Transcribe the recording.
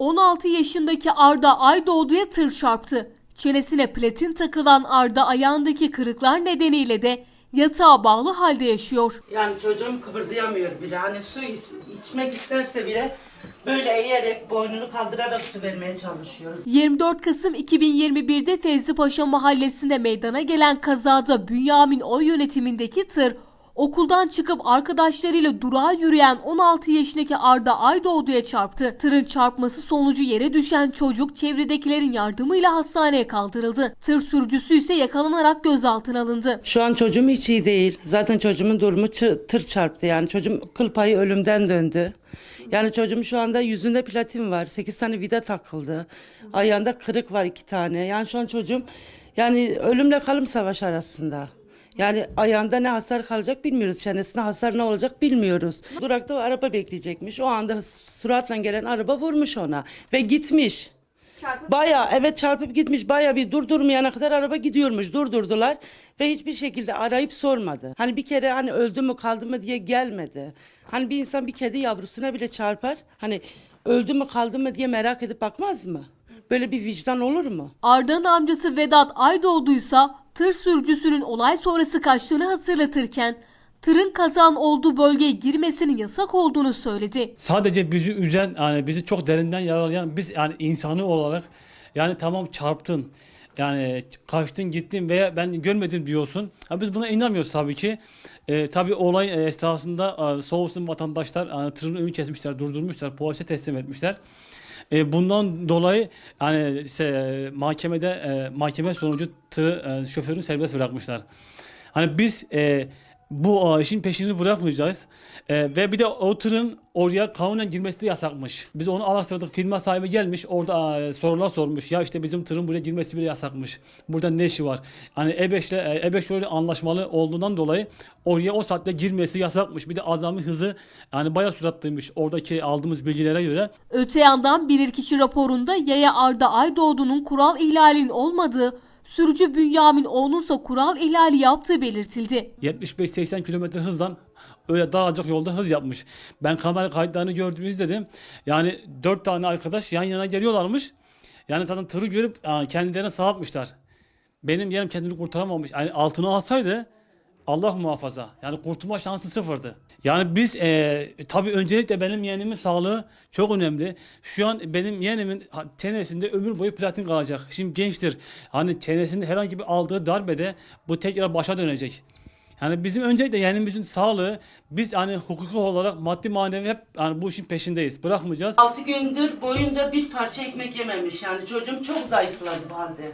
16 yaşındaki Arda Aydoğdu'ya tır çarptı. Çenesine platin takılan Arda ayağındaki kırıklar nedeniyle de yatağa bağlı halde yaşıyor. Yani çocuğum kıpırdayamıyor bile. Hani su içmek isterse bile böyle eğerek boynunu kaldırarak su vermeye çalışıyoruz. 24 Kasım 2021'de Fevzi Paşa mahallesinde meydana gelen kazada Bünyamin Oy yönetimindeki tır okuldan çıkıp arkadaşlarıyla durağa yürüyen 16 yaşındaki Arda Aydoğdu'ya çarptı. Tırın çarpması sonucu yere düşen çocuk çevredekilerin yardımıyla hastaneye kaldırıldı. Tır sürücüsü ise yakalanarak gözaltına alındı. Şu an çocuğum hiç iyi değil. Zaten çocuğumun durumu tır çarptı yani. Çocuğum kıl payı ölümden döndü. Yani çocuğum şu anda yüzünde platin var. 8 tane vida takıldı. Ayağında kırık var iki tane. Yani şu an çocuğum yani ölümle kalım savaş arasında. Yani ayağında ne hasar kalacak bilmiyoruz. Çenesinde hasar ne olacak bilmiyoruz. Durakta araba bekleyecekmiş. O anda suratla gelen araba vurmuş ona ve gitmiş. Baya evet çarpıp gitmiş baya bir durdurmayana kadar araba gidiyormuş durdurdular ve hiçbir şekilde arayıp sormadı. Hani bir kere hani öldü mü kaldı mı diye gelmedi. Hani bir insan bir kedi yavrusuna bile çarpar hani öldü mü kaldı mı diye merak edip bakmaz mı? Böyle bir vicdan olur mu? Arda'nın amcası Vedat Aydoğdu'ysa tır sürücüsünün olay sonrası kaçtığını hatırlatırken tırın kazan olduğu bölgeye girmesinin yasak olduğunu söyledi. sadece bizi üzen yani bizi çok derinden yaralayan biz yani insanı olarak yani tamam çarptın yani kaçtın gittin veya ben görmedim diyorsun. Ha, biz buna inanmıyoruz tabii ki. Ee, tabii olay esnasında e, Soğusun vatandaşlar yani tırın önünü kesmişler, durdurmuşlar, polise teslim etmişler. E, bundan dolayı yani se- mahkemede e, mahkeme sonucu tırı e, şoförü serbest bırakmışlar. Hani biz e, bu e, işin peşini bırakmayacağız. E, ve bir de o oraya kanunen girmesi de yasakmış. Biz onu araştırdık. Firma sahibi gelmiş. Orada e, sorular sormuş. Ya işte bizim tırın buraya girmesi bile yasakmış. Burada ne işi var? Hani E5 ile e, E5 öyle anlaşmalı olduğundan dolayı oraya o saatte girmesi yasakmış. Bir de azami hızı yani bayağı süratlıymış. Oradaki aldığımız bilgilere göre. Öte yandan bilirkişi raporunda yaya Arda Aydoğdu'nun kural ihlalinin olmadığı, sürücü Bünyamin Oğlu'nsa kural ihlali yaptığı belirtildi. 75-80 kilometre hızdan öyle daracık yolda hız yapmış. Ben kamera kayıtlarını gördüm izledim. Yani dört tane arkadaş yan yana geliyorlarmış. Yani zaten tırı görüp yani kendilerine sağ atmışlar. Benim yerim kendini kurtaramamış. Yani altına alsaydı Allah muhafaza. Yani kurtulma şansı sıfırdı. Yani biz eee tabii öncelikle benim yeğenimin sağlığı çok önemli. Şu an benim yeğenimin çenesinde ömür boyu platin kalacak. Şimdi gençtir. Hani çenesinde herhangi bir aldığı darbede bu tekrar başa dönecek. Yani bizim öncelikle yeğenimizin sağlığı biz hani hukuki olarak maddi manevi hep yani bu işin peşindeyiz. Bırakmayacağız. 6 gündür boyunca bir parça ekmek yememiş yani çocuğum çok zayıfladı bu halde.